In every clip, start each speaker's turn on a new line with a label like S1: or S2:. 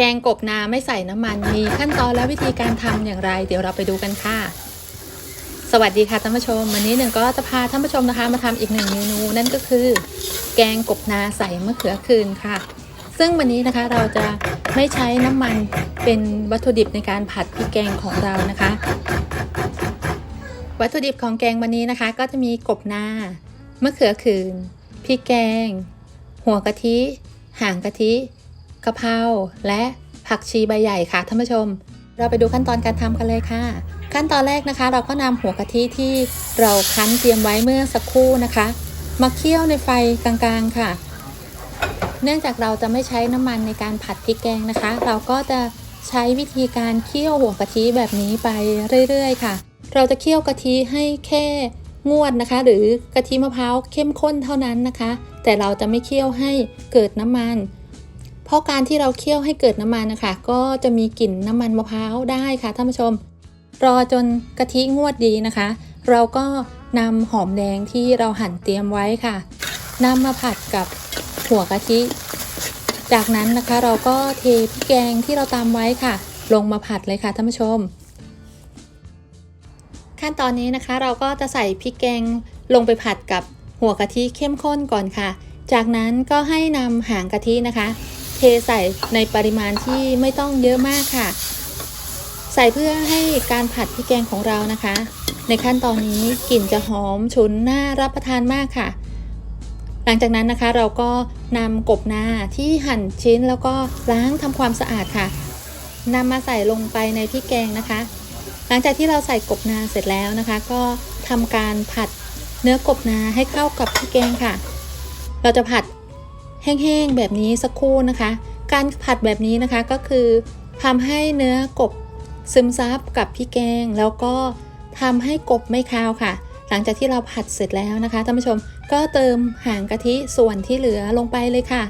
S1: แกงกบนาไม่ใส่น้ำมัน มีขั้นตอนและวิธีการทำอย่างไร เดี๋ยวเราไปดูกันค่ะ สวัสดีค่ะท่านผู้ชม วันนี้หนึ่งก็จะพาท่านผู้ชมนะคะมาทำอีกหนึ่งเมนูนั่นก็คือ แกงกบนาใส่มะเขือคืนค่ะ ซึ่งวันนี้นะคะเราจะไม่ใช้น้ำมันเป็นวัตถุดิบในการผัดพริกแกงของเรานะคะ วัตถุดิบของแกงวันนี้นะคะ ก็จะมีกบนามะเขือคืนพริกแกง หัวกะทิ หางกะทิะเพราและผักชีใบใหญ่ค่ะท่านผู้ชม เราไปดูขั้นตอนการทำกันเลยค่ะ ขั้นตอนแรกนะคะ เราก็นำหัวกะทิที่เราคั้นเตรียมไว้เมื่อสักครู่นะคะ มาเคี่ยวในไฟกลางๆค่ะ เนื่องจากเราจะไม่ใช้น้ำมันในการผัดพริกแกงนะคะ เราก็จะใช้วิธีการเคี่ยวหัวกะทิแบบนี้ไปเรื่อยๆ ค่ะ เราจะเคี่ยวกะทิให้แค่งวดนะคะ หรือกะทิมะพร้าวเข้มข้นเท่านั้นนะคะ แต่เราจะไม่เคี่ยวให้เกิดน้ำมัน เพราะการที่เราเคี่ยวให้เกิดน้ำมันนะคะ ก็จะมีกลิ่นน้ำมันมะพร้าวได้ค่ะท่านผู้ชม รอจนกะทิงวดดีนะคะ เราก็นำหอมแดงที่เราหั่นเตรียมไว้ค่ะนำมาผัดกับหัวกะทิ จากนั้นนะคะเราก็เทพริกแกงที่เราตามไว้ค่ะ ลงมาผัดเลยค่ะท่านผู้ชม ขั้นตอนนี้นะคะเราก็จะใส่พริกแกงลงไปผัดกับหัวกะทิเข้มข้นก่อนค่ะ จากนั้นก็ให้นำหางกะทินะคะ เทใส่ในปริมาณที่ไม่ต้องเยอะมากค่ะ ใส่เพื่อให้การผัดพริกแกงของเรานะคะ ในขั้นตอนนี้กลิ่นจะหอมฉุนน่ารับประทานมากค่ะ หลังจากนั้นนะคะเราก็นำกบนาที่หั่นชิ้นแล้วก็ล้างทำความสะอาดค่ะนำมาใส่ลงไปในพริกแกงนะคะ หลังจากที่เราใส่กบนาเสร็จแล้วนะคะ ก็ทำการผัดเนื้อกบนาให้เข้ากับพริกแกงค่ะ เราจะผัด แห้งๆแบบนี้สักครู่นะคะ การผัดแบบนี้นะคะก็คือทำให้เนื้อกบซึมซับกับพริกแกง แล้วก็ทำให้กบไม่คาวค่ะ หลังจากที่เราผัดเสร็จแล้วนะคะท่านผู้ชมก็เติมหางกะทิส่วนที่เหลือลงไปเลยค่ะ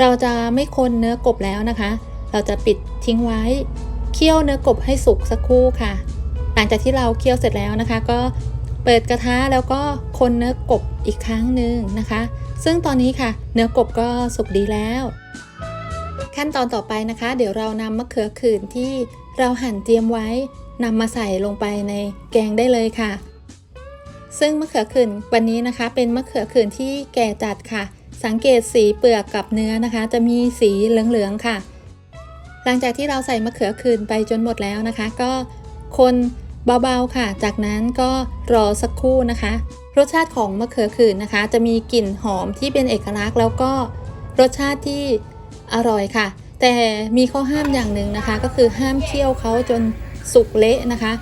S1: เราจะไม่คนเนื้อกบแล้วนะคะ เราจะปิดทิ้งไว้เคี่ยวเนื้อกบให้สุกสักครู่ค่ะ หลังจากที่เราเคี่ยวเสร็จแล้วนะคะ ก็เปิดกระทะแล้วก็คนเนื้อกบอีกครั้งหนึ่งนะคะ ซึ่งตอนนี้ค่ะ เนื้อกบก็สุกดีแล้ว ขั้นตอนต่อไปนะคะ เดี๋ยวเรานำมะเขือขื่นที่เราหั่นเตรียมไว้นำมาใส่ลงไปในแกงได้เลยค่ะ ซึ่งมะเขือขื่นวันนี้นะคะ เป็นมะเขือขื่นที่แก่จัดค่ะ สังเกตสีเปลือกกับเนื้อนะคะ จะมีสีเหลืองๆค่ะ หลังจากที่เราใส่มะเขือขื่นไปจนหมดแล้วนะคะ ก็คน เบาๆค่ะ จากนั้นก็รอสักครู่นะคะ รสชาติของมะเขือขื่นนะคะ จะมีกลิ่นหอมที่เป็นเอกลักษณ์ แล้วก็รสชาติที่อร่อยค่ะ แต่มีข้อห้ามอย่างหนึ่งนะคะ ก็คือห้ามเคี่ยวเขาจนสุกเละนะคะ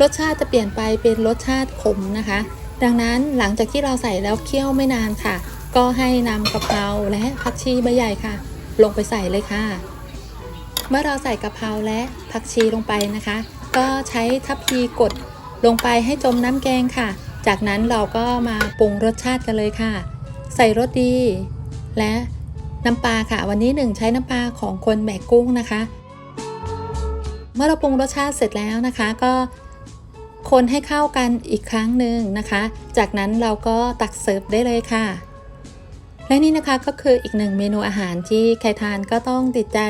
S1: รสชาติจะเปลี่ยนไปเป็นรสชาติขมนะคะ ดังนั้นหลังจากที่เราใส่แล้วเคี่ยวไม่นานค่ะ ก็ให้นำกะเพราและผักชีใบใหญ่ค่ะ ลงไปใส่เลยค่ะ เมื่อเราใส่กะเพราและผักชีลงไปนะคะ ก็ใช้ทัพพีกดลงไปให้จมน้ำแกงค่ะ จากนั้นเราก็มาปรุงรสชาติกันเลยค่ะ ใส่รสดี และน้ำปลาค่ะ วันนี้หนึ่งใช้น้ำปลาของคนแบกกุ้งนะคะ เมื่อเราปรุงรสชาติเสร็จแล้วนะคะก็คนให้เข้ากันอีกครั้งหนึ่งนะคะ จากนั้นเราก็ตักเสิร์ฟได้เลยค่ะ และนี่นะคะก็คืออีกหนึ่งเมนูอาหารที่ใครทานก็ต้องติดใจ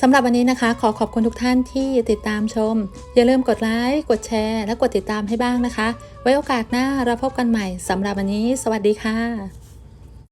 S1: สำหรับวันนี้นะคะ ขอขอบคุณทุกท่านที่ติดตามชม อย่าลืมกดไลค์กดแชร์ และกดติดตามให้บ้างนะคะ ไว้โอกาสหน้าเราพบกันใหม่สำหรับวันนี้ สวัสดีค่ะ